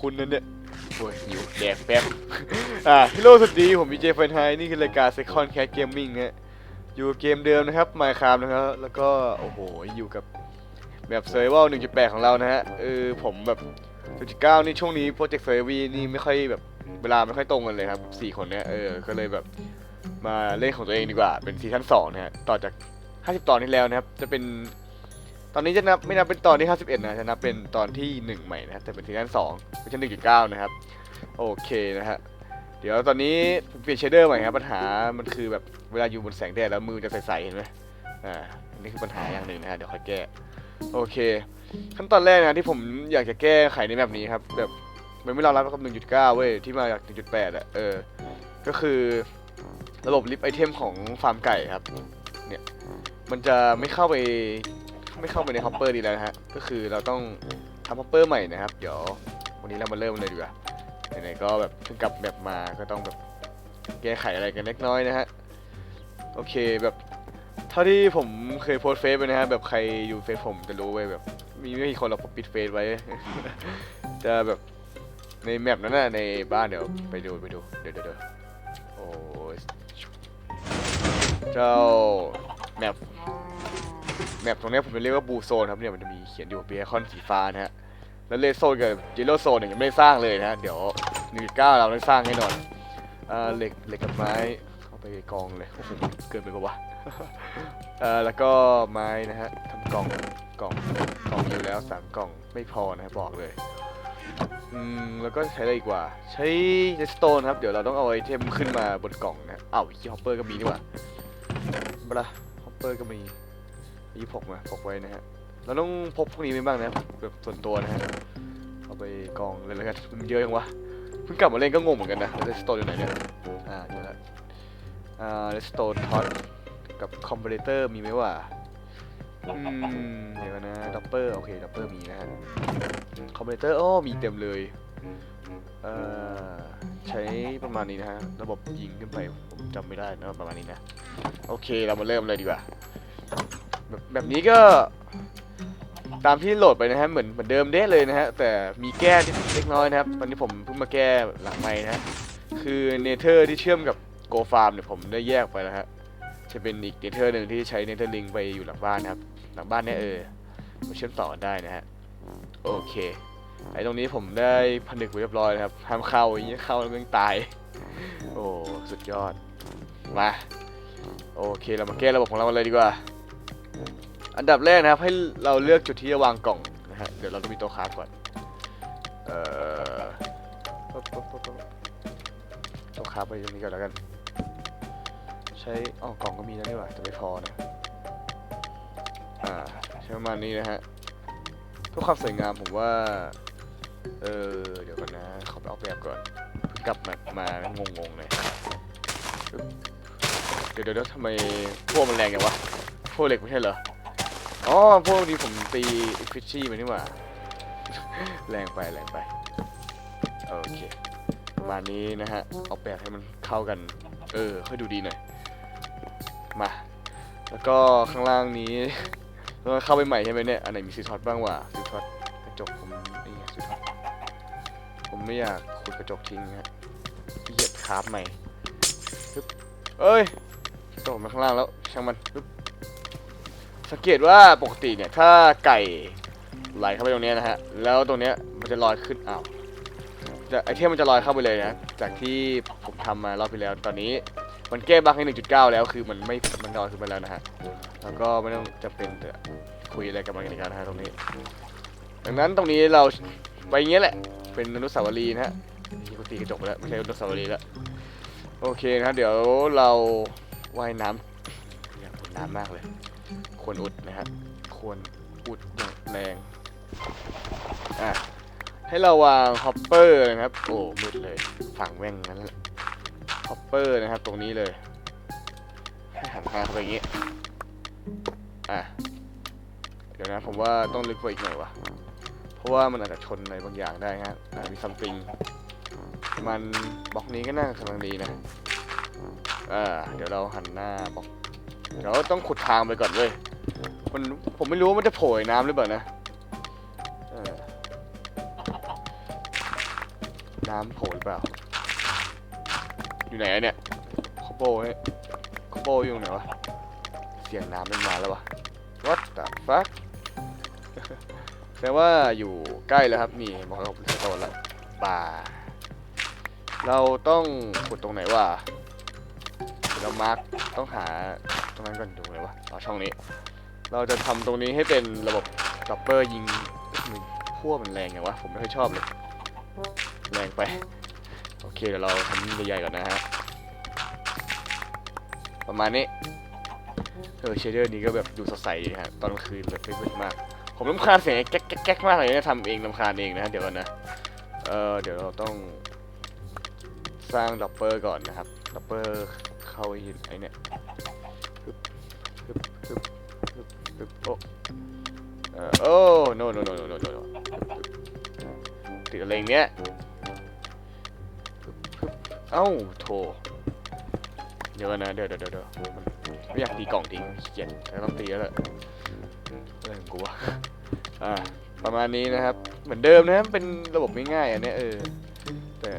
คุณนั่นเนี่ยโอ้ยหิวแดกแป๊บ อ่าฮัลโหลสวัสดี ผมวีเจเฟนไฮนี่คือรายการ Second Cat Gaming ฮะอยู่เกมเดิมนะครับ Minecraft นะครับ แล้วก็ โอ้โห อยู่กับแบบเซอร์ไวล1.8 ของเรานะฮะ เออ ผมแบบ1.9นี่ช่วงนี้โปรเจกต์เซอร์วีนี่ไม่ค่อยแบบเวลาไม่ค่อยตรงกันเลยครับสี่คนเนี้ย เออ ก็เลยแบบมาเล่นของตัวเองดีกว่า เป็นซีซั่น2นะฮะ ต่อจาก 50 ตอนที่แล้วนะครับ จะเป็น ตอนนี้จะนับไม่นับเป็นตอนที่ 51 นะจะนับเป็นตอนที่ 1 ใหม่นะแต่เป็นซีซั่น2ไม่ใช่1.9 นะครับ โอเคนะฮะเดี๋ยวตอนนี้เปลี่ยนเชดเดอร์ใหม่ครับปัญหามันคือแบบเวลาอยู่บนแสงแดดแล้วมือจะใสๆเห็นไหมอ่าอันนี้คือปัญหาอย่างหนึ่งนะฮะเดี๋ยวค่อยแก้โอเค ขั้นตอนแรกนะที่ผมอยากจะแก้ไขในแบบนี้ครับแบบมันไม่รองรับกับ1.9 เว้ยที่มาจาก 1.8อะเออก็คือระบบลิฟต์ไอเทมของฟาร์มไก่ครับเนี่ยมันจะไม่เข้าไป ไม่เข้าไปในฮอปเปอร์ดีแล้วนะฮะ ก็คือเราต้องทำฮอปเปอร์ใหม่นะครับ เดี๋ยววันนี้เรามาเริ่มเลยดีกว่าไหนๆก็แบบเพิ่งกลับแบบมาก็ต้องแบบแก้ไขอะไรกันเล็กน้อยนะฮะ โอเคแบบเท่าที่ผมเคยโพสเฟซไปนะฮะแบบใครอยู่เฟซผมจะรู้ไว้แบบ มีไม่กี่คนเราปิดเฟซไว้ จะแบบในแมปนั้นน่ะในบ้านเดี๋ยวไปดูไปดูเดี๋ยวเดี๋ยวเดี๋ยวโอ้ยเจ้าแมป แมปตรงนี้ผมจะเรียกว่าบูโซนครับเนี่ยมันจะมีเขียนอยู่เบียคอนสีฟ้านะฮะแล้วเลโซนกับเยลโลโซนเนี่ยยังไม่ได้สร้างเลยนะเดี๋ยวหนึ่งเก้าเราต้องสร้างให้หน่อยอ่าเหล็กเหล็กกับไม้เข้าไปกองเลยโอ้โหเกินไปปะวะเอ่าแล้วก็ไม้นะฮะทำกล่องกล่องกล่องอยู่แล้วสามกล่องไม่พอนะบอกเลยอืมแล้วก็ใช้อะไรอีกว่า ใช้เลสโตนครับเดี๋ยวเราต้องเอาไอเทมขึ้นมาบนกล่องนะเอ้าอีฮอปเปอร์ก็มีนี่หว่าบลาฮอปเปอร์ก็มี ยี่พกมาพกไว้นะฮะ เราต้องพกพวกนี้ไปบ้างนะแบบส่วนตัวนะฮะเอาไปกองเลยแล้วกันมันเยอะยังวะเพิ่งกลับมาเล่นก็งงเหมือนกันนะเลสโตนอยู่ไหนเนี่ยอ่าเดี๋ยวละอ่าเลสโตนท็อตกับคอมเพลเตอร์มีไหมวะอืมเดี๋ยวก่อนนะดับเบิลโอเคดับเบิลมีนะฮะคอมเพลเตอร์อ้อมีเต็มเลยเอ่อใช้ประมาณนี้นะฮะระบบยิงขึ้นไปผมจำไม่ได้นะประมาณนี้นะ โอเคเรามาเริ่มเลยดีกว่า แบบแบบนี้ก็ ตามที่โหลดไปนะฮะเหมือนเหมือนเดิมเด้เลยนะฮะแต่มีแก้นิดเล็กน้อยนะครับตอนนี้ผมเพิ่งมาแก้หลังใหม่นะฮะคือเนเธอร์ที่เชื่อมกับโกฟาร์มเนี่ยผมได้แยกไปแล้วฮะจะเป็นอีกเนเธอร์หนึ่งที่ใช้เนเธอร์ลิงไปอยู่หลังบ้านนะครับ หลังบ้านเนี่ยเออมาเชื่อมต่อได้นะฮะโอเคไอ้ตรงนี้ผมได้ผนึกไว้เรียบร้อยแล้วครับห้ามเข้าอย่างเงี้ยเข้าแล้วมึงตาย โอ้ สุดยอด มา โอเค เรามาแก้ระบบของเรากันเลยดีกว่า อันดับแรกนะครับให้เราเลือกจุดที่จะวางกล่องนะฮะเดี๋ยวเราต้องมีตัวคราก่อนเอ่อตัวคราไปตรงนี้ก่อนแล้วกัน ใช้อ๋อกล่องก็มีแล้วนี่หว่าแต่ไม่พอนะอ่าใช้ประมาณนี้นะฮะเพื่อความสวยงามผมว่าเออเดี๋ยวก่อนนะขอไปออกแบบก่อนเพิ่งกลับมามางงๆเลยเดี๋ยวเดี๋ยวทำไมพวกมันแรงอย่างวะพวกเหล็กไม่ใช่เหรอ อ๋อพวกนี้ผมตีฟิชชี่มานี่หว่า แรงไปแรงไป โอเค ประมาณนี้นะฮะออกแบบให้มันเข้ากัน เออ ค่อยดูดีหน่อย มา แล้วก็ข้างล่างนี้เราเข้าไปใหม่ใช่ไหมเนี่ย อันไหนมีซีท็อตบ้างวะซีท็อตกระจกผมนี่ไงซีท็อตผมไม่อยากขุดกระจกทิ้งฮะขี้เกียจคราฟใหม่ปึ๊บเอ้ยตกมาข้างล่างแล้วช่างมันปึ๊บ สังเกตว่าปกติเนี่ยถ้าไก่ไหลเข้าไปตรงนี้นะฮะ แล้วตรงนี้มันจะลอยขึ้นอ้าวจะไอเทมมันจะลอยเข้าไปเลยนะ จากที่ผมทำมารอบที่แล้ว ตอนนี้มันแก้บั๊กใน1.9 แล้ว คือมันไม่ มันลอยขึ้นไปแล้วนะฮะ แล้วก็ไม่ต้องจะเป็นจะคุยอะไรกับมันกันอีกแล้วนะฮะตรงนี้ ดังนั้นตรงนี้เราไปอย่างเงี้ยแหละ เป็นอนุสาวรีย์นะฮะนี่กูตีกระจกไปแล้วไม่ใช่อนุสาวรีย์แล้ว โอเคนะฮะเดี๋ยวเราว่ายน้ำอยากว่ายน้ำมากเลย ควรอุดนะฮะควรอุดอย่างแรง อะ ให้เราวางฮอปเปอร์นะครับ โอ้ มืดเลย ฝั่งแม่งนั้นแหละฮอปเปอร์นะครับ ตรงนี้เลย ให้หันหน้าเข้าไปอย่างงี้ อะ เดี๋ยวนะ ผมว่าต้องลึกกว่าอีกหน่อยวะเพราะว่ามันอาจจะชนอะไรบางอย่างได้ฮะอาจจะมีซัมติง มันบล็อกนี้ก็น่ากำลังดีนะอ่าเดี๋ยวเราหันหน้าบล็อก เดี๋ยวต้องขุดทางไปก่อนเว้ย มันผมไม่รู้ว่ามันจะโผล่น้ำหรือเปล่านะน้ำโผล่หรือเปล่า อยู่ไหนเนี่ยคอโบเนี่ยคอโบอยู่ตรงไหนวะ เสียงน้ำมันมาแล้ววะ What the fuck แสดงว่าอยู่ใกล้แล้วครับนี่บอกเราสโตนแล้วป่า เราต้องขุดตรงไหนวะเรามาร์กต้องหาตรงนั้นก่อนดูเลยวะอ๋อช่องนี้ เราจะทำตรงนี้ให้เป็นระบบดับเบิลยิงพั่วมันแรงไงวะ ผมไม่ค่อยชอบเลย แรงไป โอเคเดี๋ยวเราทำใหญ่ๆก่อนนะฮะ ประมาณนี้ เออเชเดอร์นี้ก็แบบดูสดใสดีฮะ ตอนกลางคืนแบบไม่มืดมาก ผมรำคาญเสียงแก๊กแก๊กมากเลยนะทำเองรำคาญเองนะฮะ เดี๋ยวก่อนนะ เออเดี๋ยวเราต้อง สร้างดับเบิลก่อนนะครับดับเบิลเข้าไอ้ไอ้เนี่ย โอ้ no no no no no no no ติดอะไรเนี้ย เอ้าโถเดี๋ยวนะ เดี๋ยวเดี๋ยวเดี๋ยวไม่อยากตีกล่องทิ้งขี้เกียจแต่ต้องตีแล้วแหละอะไรของกูวะอ่า ประมาณนี้นะครับ เหมือนเดิมนะครับเป็นระบบง่ายๆอันเนี้ยเออ แต่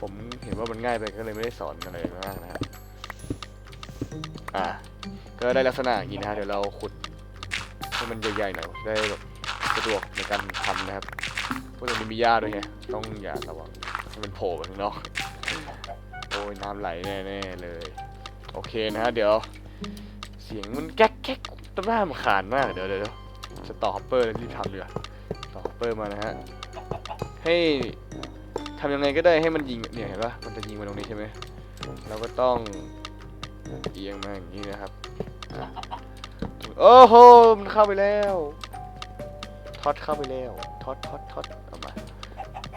ผมเห็นว่ามันง่ายไปก็เลยไม่ได้สอนอะไรมากนะครับ อ่า ก็ได้ลักษณะอย่างนี้นะเดี๋ยวเราขุด มันใหญ่ๆหน่อยได้แบบสะดวกในการทำนะครับเพราะตรงนี้มีหญ้าด้วยไงต้องอย่าระวังให้มันโผล่ไปข้างนอกโอ้ยน้ำไหลแน่ๆเลย โอเคนะฮะเดี๋ยว เสียงมันแก๊กแก๊กต้นหน้ามนขานมากเดี๋ยวเดี๋ยวจะต่อฮอปเปอร์แล้วรีบทำเลยต่อฮอปเปอร์มานะฮะให้ทำยังไงก็ได้ให้มันยิงเนี่ยเห็นปะมันจะยิงมาตรงนี้ใช่ไหมเราก็ต้องเอียงมาอย่างนี้นะครับ โอ้โหมันเข้าไปแล้วทอดเข้าไปแล้วทอดทอดทอดเอามา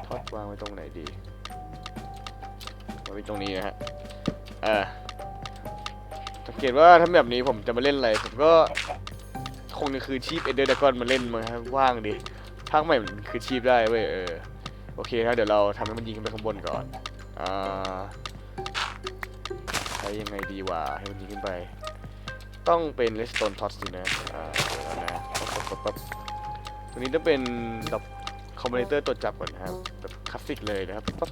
ทอดวางไว้ตรงไหนดีวางไว้ตรงนี้นะฮะอ่าสังเกตว่าถ้าแบบนี้ผมจะมาเล่นอะไรผมก็คงจะคือชีพเอเดอร์ดากอนมาเล่นมาครับว่างดิภาคใหม่มันคือชีพได้เว้ยเออโอเคนะเดี๋ยวเราทำให้มันยิงขึ้นไปข้างบนก่อนอ่าใช้ยังไงดีวะให้มันยิงขึ้นไป ต้องเป็นเลสโตนท็อตสินะอ่าเดี๋ยวนะปั๊บปั๊บปั๊บตัวนี้ต้องเป็นดับคอมบิเนเตอร์ตรวจจับก่อนนะครับแบบคลาสสิกเลยนะครับปั๊บ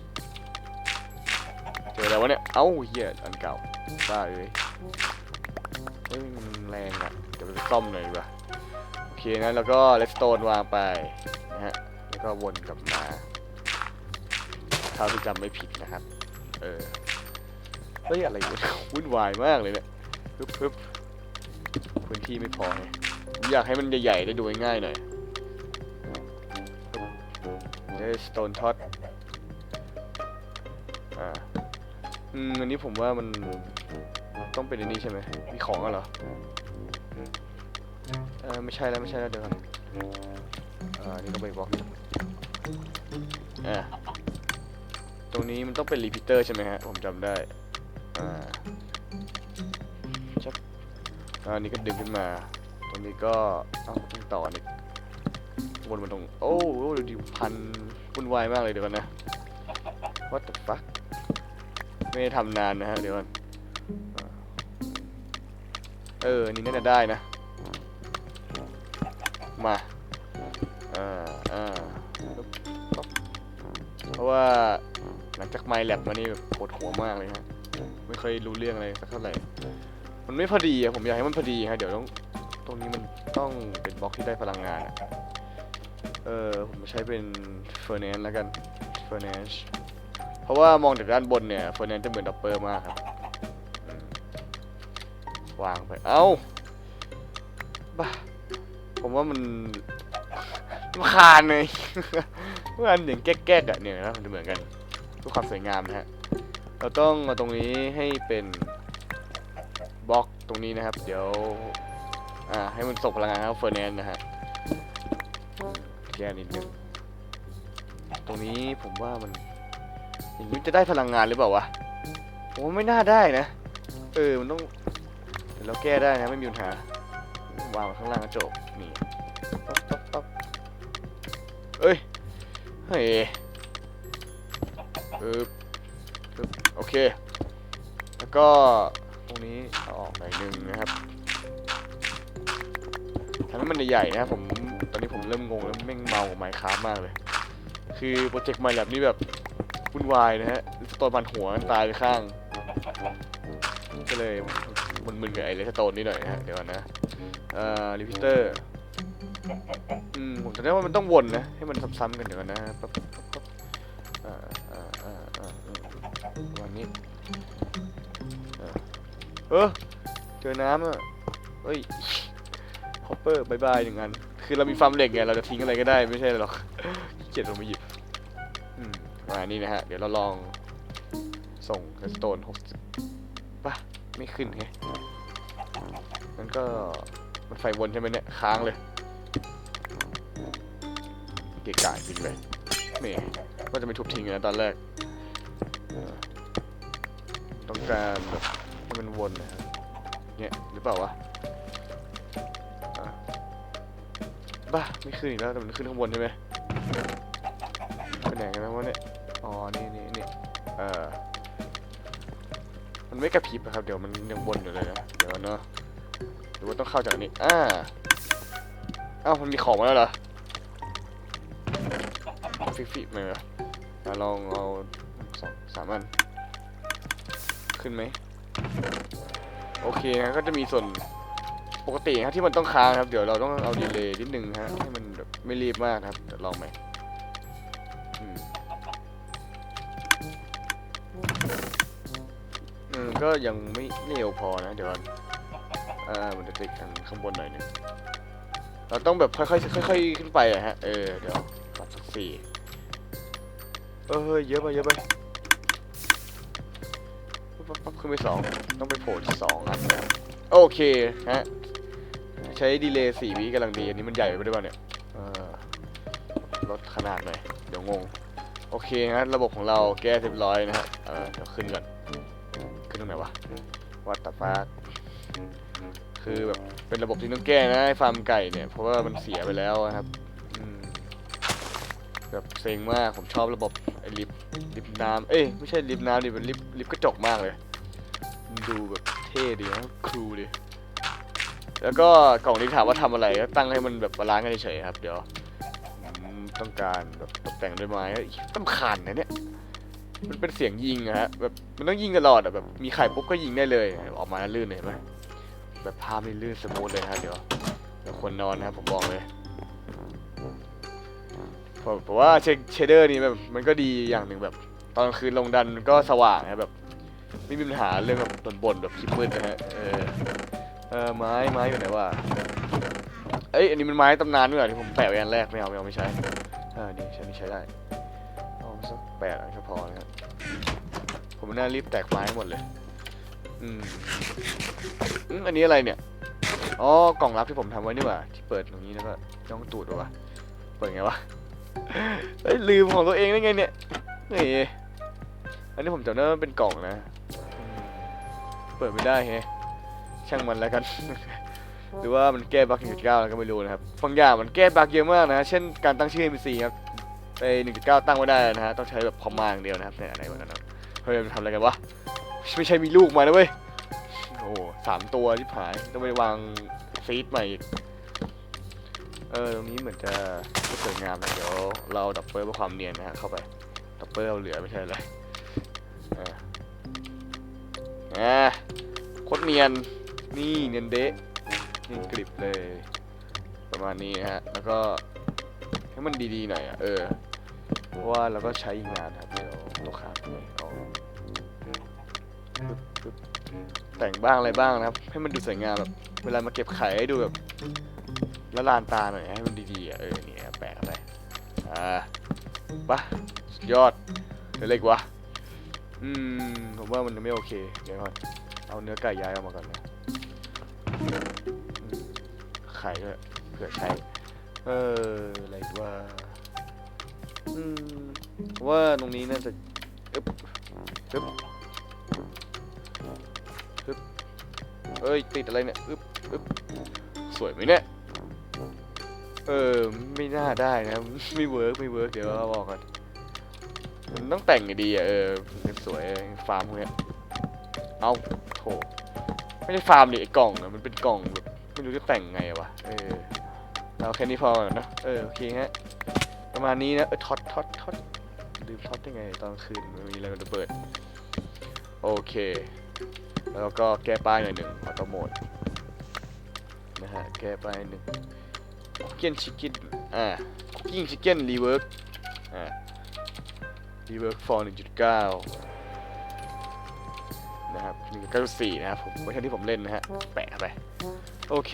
เจอแล้ววะเนี่ยเอ้าเหี้ยอันเก่าบ้าเลยเฮ้ยมันแรงอะเดี๋ยวไปซ่อมหน่อยดีกว่าโอเคนะแล้วก็เลสโตนวางไปนะฮะแล้วก็วนกลับมาเท่าที่จำไม่ผิดนะครับ เออเฮ้ยอะไรอยู่วุ่นวายมากเลยเนี่ยฮึบฮึบ ที่ไม่พอไงผมอยากให้มันใหญ่ๆได้ดูง่ายๆหน่อยเดสโตนท็อตอ่าอืมอันนี้ผมว่ามันต้องเป็นอันนี้ใช่ไหมมีของอะเหรอเออไม่ใช่แล้วไม่ใช่แล้วเดี๋ยวก่อนอ่านี่ก็ไปบล็อกอ่าตรงนี้มันต้องเป็นรีพิเตอร์ใช่ไหมฮะผมจำได้อ่า อันนี้ก็ดึงขึ้นมา ตรงนี้ก็เอ้าต้องต่ออีกวนมาตรง โอ้โหดูดิพันวุ่นวายมากเลยเดี๋ยวก่อนนะ what the fuck ไม่ได้ทำนานนะฮะเดี๋ยวก่อนอ่าเออ นี่น่าจะได้นะ มาอ่าอ่าเพราะว่าหลังจากไมล์แลบมานี่ปวดหัวมากเลยฮะ ไม่เคยรู้เรื่องอะไรสักเท่าไหร่ มันไม่พอดีอะผมอยากให้มันพอดีฮะเดี๋ยวต้องตรงนี้มันต้องเป็นบล็อกที่ได้พลังงานอะเออผมใช้เป็นเฟอร์เนนแล้วกันเฟอร์เนนเพราะว่ามองจากด้านบนเนี่ยเฟอร์เนนจะเหมือนดับเบิลมากครับวางไปเอ้าบ้าผมว่ามันรำคาญเลยมันอย่างแก๊กๆอะเนี่ยนะมันจะเหมือนกันเพื่อความสวยงามนะฮะเราต้องเอาตรงนี้ให้เป็น บล็อกตรงนี้นะครับ เดี๋ยว อ่า ให้มันส่งพลังงานเข้าเฟอร์แนนนะฮะแค่นิดนึงตรงนี้ผมว่ามันอย่างนี้จะได้พลังงานหรือเปล่าวะผมไม่น่าได้นะ เออ มันต้องเดี๋ยวเราแก้ได้นะ ไม่มีปัญหาวางข้างล่างกระจกนี่ป๊บปั๊บปั๊บเอ้ย เฮ้ยปึ๊บปึ๊บโอเค แล้วก็ตรงนี้ ให้มันใหญ่ๆนะครับผมตอนนี้ผมเริ่มงงแล้วแม่งเมาไมค์คราฟมากเลย คือโปรเจกต์ใหม่แบบนี้แบบวุ่นวายนะฮะสโตนพันหัวตายไปข้าง ก็เลยมึนๆกับไอ้เลสโตนนิดหน่อยนะฮะเดี๋ยวก่อนนะเอ่อรีพิเตอร์อืมผมจำได้ว่ามันต้องวนนะ ให้มันซ้ำๆกันเดี๋ยวก่อนนะปั๊บปั๊บปั๊บอ่าอ่าอ่าอ่าอืมประมาณนี้เออเจอน้ำอะเฮ้ย ฮอปเปอร์บายบายอย่างนั้นคือเรามีฟาร์มเหล็กไงเราจะทิ้งอะไรก็ได้ไม่ใช่หรอกเกียจลงมาหยิบอืมานี้นะฮะ เดี๋ยวเราลองส่งสโตนหกสิบป่ะ ไม่ขึ้นไงงั้นก็มันไฟวนใช่ไหมเนี่ย ค้างเลย เกะกะจริงเลยนี่ก็จะไม่ทุบทิ้งนะตอนแรก ต้องการแบบให้มันวนนะเนี่ยหรือเปล่าวะ บ้าไม่ขึ้นอีกแล้วแต่มันขึ้นข้างบนใช่ไหมไปไหนกันแล้ววะเนี่ยอ๋อนี่นี่นี่เออมันไม่กระพริบอะครับ เดี๋ยวมันยังวนอยู่เลยนะเดี๋ยวเนาะหรือว่าต้องเข้าจากนี้อ่าอ้ามันมีของมาแล้วเหรอฟิฟิกมาเหรอลองเอาสองสามอันขึ้นไหมโอเคนะก็จะมีส่วน ปกติครับที่มันต้องค้างครับ เดี๋ยวเราต้องเอาดีเลย์นิดนึงฮะให้มันแบบไม่รีบมากครับเดี๋ยวลองไหมอืมก็ยังไม่เร็วพอนะ เดี๋ยวอ่ามันจะติดทางข้างบนหน่อยนึงเราต้องแบบค่อยๆค่อยๆขึ้นไปอะฮะเออเดี๋ยวปรับสักสี่เออเยอะไปเยอะไปปั๊บขึ้นไปสองต้องไปโผล่ที่สองอันนะครับโอเคฮะ ใช้ดีเลย์สี่วิกำลังดี อันนี้มันใหญ่ไปด้วยป่ะเนี่ยลดขนาดหน่อย เดี๋ยวงง โอเคฮะระบบของเราแก้เรียบร้อยนะฮะเออเดี๋ยวขึ้นก่อน ขึ้นตรงไหนวะวัดตัดฟ้าคือแบบเป็นระบบที่ต้องแก้นะฟาร์มไก่เนี่ย เพราะว่ามันเสียไปแล้วอะครับแบบเซ็งมาก ผมชอบระบบไอ้ลิฟต์ลิฟต์น้ำเอ้ยไม่ใช่ลิฟต์น้ำดิเป็นลิฟต์ลิฟกระจกมากเลย ดูแบบเท่ดีนะครูดี แล้วก็กล่องนี้ถามว่าทำอะไรก็ตั้งให้มันแบบบาลานซ์กันเฉยๆครับ เดี๋ยวอืมต้องการแบบตกแต่งด้วยไม้ต้ำคาญนะเนี่ย มันเป็นเสียงยิงอะฮะแบบมันต้องยิงตลอดอะแบบมีไข่ปุ๊บก็ยิงได้เลยออกมาลื่นเลยเห็นไหมแบบภาพนี่ลื่นสมูทเลยฮะเดี๋ยวเดี๋ยวควรนอนนะครับผมบอกเลยผมผมว่าเชเชเดอร์นี่แบบมันก็ดีอย่างหนึ่งแบบ ตอนกลางคืนลงดันมันก็สว่างนะแบบ ไม่มีปัญหาเรื่องแบบบ่นๆแบบคลิปมืดนะฮะเออ เออไม้ไม้อยู่ไหนวะเอ้ยอันนี้มันไม้ตำนานด้วยเหรอที่ผมแปะไว้อันแรกไม่เอาไม่เอาไม่ใช้เออนี่ใช้นี่ใช้ได้เอาสักแปดอันก็พอนะครับผมน่ารีบแตกไม้หมดเลยอืมอันนี้อะไรเนี่ยอ๋อกล่องลับที่ผมทำไว้นี่หว่าที่เปิดตรงนี้แล้วก็ย่องตูดวะเปิดไงวะเอ้ยลืมของตัวเองได้ไงเนี่ยนี่อันนี้ผมจำได้ว่าเป็นกล่องนะ เปิดไม่ได้แฮะ ช่างมันแล้วกัน หรือว่ามันแก้บั๊ก1.9แล้วก็ไม่รู้นะครับบางอย่างมันแก้บั๊กเยอะมากนะ เช่นการตั้งชื่อ NPC ครับไป1.9 ตั้งไม่ได้นะฮะ ต้องใช้แบบคอมมาอย่างเดียวนะครับเนี่ยอะไรวะนั่นเฮ้ยมันทำอะไรกันวะ ไม่ใช่มีลูกมานะเว้ย โอ้โหสามตัวที่ผาย ต้องไปวางซีดใหม่อีก เออ ตรงนี้เหมือนจะไม่สวยงามนะ เดี๋ยวเราดับเบิลเพื่อความเนียนนะฮะเข้าไป ดับเบิลเหลือไม่ใช่เลยอ่าโคตรเนียน นี่เนียนเดะนี่กริบเลย ประมาณนี้ฮะ แล้วก็ให้มันดีๆหน่อยอะ เออ เพราะว่าเราก็ใช้อีกนานครับเดี๋ยวตัวขาดไปเอาแต่งบ้างอะไรบ้างนะครับ ให้มันดูสวยงามแบบเวลามาเก็บไข่ให้ดูแบบล้วลานตาหน่อยให้มันดีๆอะเออเนี่ยแปะเข้าไปอ่าปะสุดยอดเลืออะไรอีกวะอืมผมว่ามันไม่โอเคเดี๋ยวก่อนเอาเนื้อไก่ย้ายออกมาก่อนนะ ไข่ด้วยเผื่อใช้ เอออะไรว่าอืมว่าตรงนี้น่าจะอึ๊บอึ๊บอึ๊บเอ้ยติดอะไรเนี่ยอึ๊บอึ๊บสวยไหมเนี่ยเออไม่น่าได้นะไม่เวิร์กไม่เวิร์กเดี๋ยวเราบอกก่อนมันต้องแต่งให้ดีอะเออมันสวยฟาร์มพวกเนี้ยเอาโถไม่ได้ฟาร์มดิไอ้กล่องอะมันเป็นกล่องแบ ไม่รู้จะแต่งไงวะ เออเราแค่นี้พอก่อนเนะ เออ โอเคฮะ ประมาณนี้นะ เออท็อตท็อตท็อตลืมท็อตได้ไง ตอนคืนมันมีอะไรระเบิด โอเค แล้วก็แก้ป้ายหน่อยหนึ่งออโตโหมดนะฮะ แก้ป้ายหนึ่งคุกกี้ชิคกี้อ่าคุกกี้ชิคกี้รีเวิร์กอ่ารีเวิร์ก for 1.9นะครับ 1.94นะครับผมเวอร์ชันที่ผมเล่นนะฮะแปะไปโอเค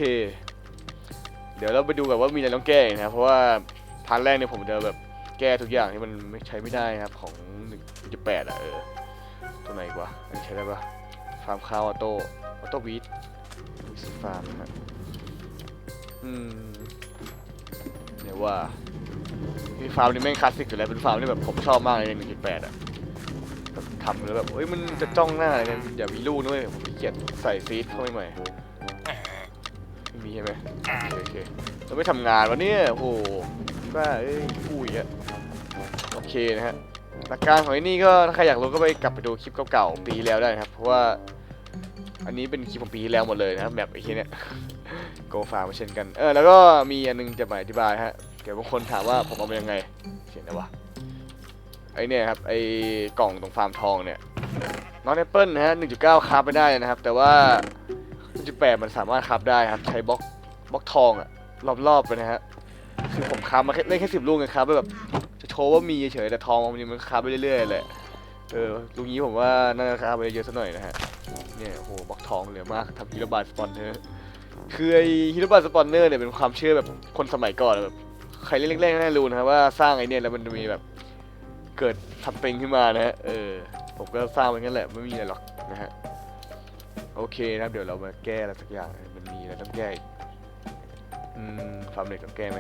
เดี๋ยวเราไปดูกันว่ามีอะไรต้องแก้นะครับเพราะว่าพาร์ทแรกเนี่ยผมจะแบบแก้ทุกอย่างที่มันไม่ใช้ไม่ได้นะครับของ1.8อะเออตัวไหนกว่าอันนี้ใช้ได้ปะฟาร์มข้าวออโต้ออโต้วีดวีสฟาร์มนะฮะอืมเนี่ยวว่ามีฟาร์มนี่แม่งคลาสสิกอยู่แล้วเป็นฟาร์มที่แบบผมชอบมากเลยใน1.8อะแบบ ทำแล้วแบบเอ้ยมันจะจ้องหน้าอะไรกันอย่ามีลูกด้วยผมขี้เกียจใส่ซีดเข้าไปใหม่ไม่มีใช่ไหมโอเคโอเคเราไม่ทำงานวะเนี่ยโอ้โหบ้าเอ้ยอุ้ยอะโอเคนะฮะหลักการของไอ้นี่ก็ถ้าใครอยากรู้ก็ไปกลับไปดูคลิปเก่าๆปีที่แล้วได้นะครับ เพราะว่าอันนี้เป็นคลิปของปีที่แล้วหมดเลยนะครับแบบไอ้ที่เนี้ยโกฟามาเช่นกัน เออแล้วก็มีอันนึงจะมาอธิบายฮะเดี๋ยวบางคนถามว่าผมเอามายังไงเขียนนะวะ ไอเนี่ยครับไอกล่องตรงฟาร์มทองเนี่ยน้องแอปเปิลนะฮะ1.9คาบไม่ได้นะครับ แต่ว่า1.8มันสามารถคาบได้ครับ ใช้บล็อกบล็อกทองอะรอบๆไปนะฮะคือผมคาบมาแค่เล่นแค่สิบลูกเองครับแบบจะโชว์ว่ามีเฉยแต่ทองมันมันคาบไปเรื่อยๆเลยเออลุงนี้ผมว่าน่าจะคาบไปเยอะสักหน่อยนะฮะเนี่ยโอ้โหบล็อกทองเหลือมากทำฮีโรบาร์สปอนเนอร์คือไอฮีโรบาร์สปอนเนอร์เนี่ยเป็นความเชื่อแบบคนสมัยก่อนแบบใครเล่นแรกๆน่ารู้นะว่าสร้างไอเนี่ยแล้วมันจะมีแบบ เกิดทำเป็นขึ้นมานะฮะเออผมก็สร้างมันงั้นแหละไม่มีอะไรหรอกนะฮะโอเคนะครับเดี๋ยวเรามาแก้อะไรสักอย่างมันมีอะไรต้องแก้อีกอืมฟาร์มเด็กต้องแก้ไหม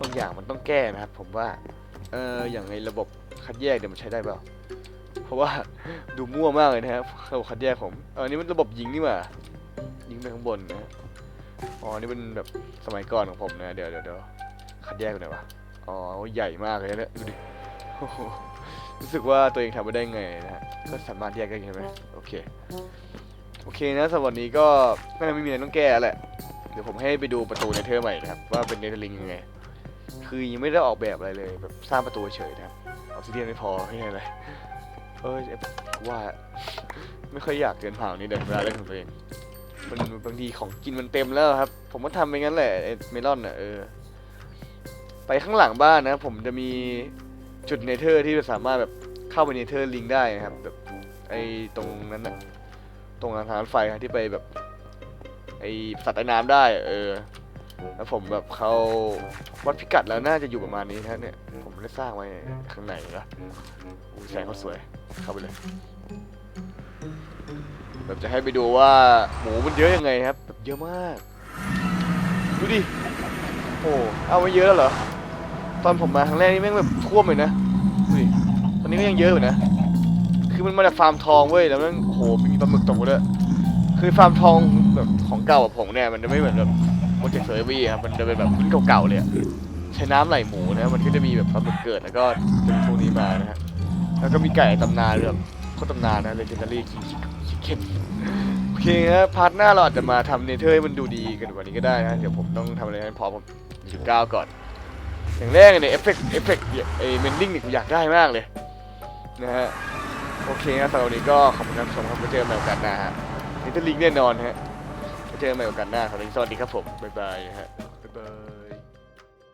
บางอย่างมันต้องแก้นะครับ ผมว่าเอออย่างในระบบคัดแยกเดี๋ยวมันใช้ได้เปล่าเพราะว่าดูมั่วมากเลยนะครับระบบคัดแยกผมเออนี่มันระบบยิงนี่หว่ายิงไปข้างบนนะอ๋อนี่เป็นแบบสมัยก่อนของผมนะเดี๋ยวเดี๋ยวเดี๋ยวคัดแยกไปไหนวะ อ๋อ ใหญ่มากเลยนะดูดิโอ้โหรู้สึกว่าตัวเองทำไม่ได้ไงนะฮะก็สามารถแยกได้ใช่ไหมโอเค โอเคนะสำหรับวันนี้ก็น่าจะไม่มีอะไรต้องแก้แหละ เดี๋ยวผมให้ไปดูประตูในเทอร์ใหม่นะครับ ว่าเป็นเนเธอร์ลิงยังไง คือยังไม่ได้ออกแบบอะไรเลย แบบสร้างประตูเฉยนะครับออกซิเดียนไม่พอไม่ใช่อะไรเออว่าไม่ค่อยอยากเดินผ่านนี้เดินเวลาเล่นของตัวเองมันบางทีของกินมันเต็มแล้วครับ ผมก็ทำไปงั้นแหละเมลอนอะเออ ไปข้างหลังบ้านนะ ผมจะมีจุดเนเธอร์ที่สามารถแบบเข้าไปเนเธอร์ลิงได้นะครับแบบไอ้ตรงนั้นนะตรงทางรถไฟครับที่ไปแบบ ไอ้สัตว์ใต้น้ำได้ เออ แล้วผมแบบเขาวัดพิกัดแล้วน่าจะอยู่ประมาณนี้นะเนี่ย ผมได้สร้างไว้ข้างในนะอู้แสงเขาสวย เข้าไปเลยแบบจะให้ไปดูว่าหมูมันเยอะยังไงครับ แบบเยอะมาก ดูดิ โอ้เอาไว้เยอะแล้วเหรอ ตอนผมมาครั้งแรกนี่แม่งแบบท่วมเลยนะดูดิตอนนี้ก็ยังเยอะอยู่นะ คือมันมาจากฟาร์มทองเว้ย แล้วแม่งโอ้โห มีปลาหมึกตกด้วย คือฟาร์มทองแบบของเก่าแบบผมเนี่ยมันจะไม่เหมือนแบบโปรเจกเซอร์วีครับ มันจะเป็นแบบรุ่นเก่าๆเลยอะใช้น้ำไหลหมูนะ มันก็จะมีแบบปลาหมึกเกิดแล้วก็เป็นพวกนี้มานะฮะ แล้วก็มีไก่ตำนานด้วยแบบโคตรตำนานนะเลเจนดารี่คิงชิคเก้น เครับพาร์ทหน้าเราอาจจะมาทำเนเธอร์ให้มันดูดีกันกว่านี้ก็ได้นะ เดี๋ยวผมต้องทำอะไรให้พร้อมผมจุดเก้าก่อน อย่างแรกเนี่ยเอฟเฟกต์เอฟเฟกต์ไอ้เมนดิ้งเนี่ยผมอยากได้มากเลยนะฮะ โอเคนะสำหรับวันนี้ก็ขอบคุณท่านผู้ชมครับไว้เจอกันใหม่โอกาสหน้าฮะเนเธอร์ลิงแน่นอนฮะไว้เจอกันใหม่โอกาสหน้าครับวันนี้สวัสดีครับผม บ๊ายบายฮะ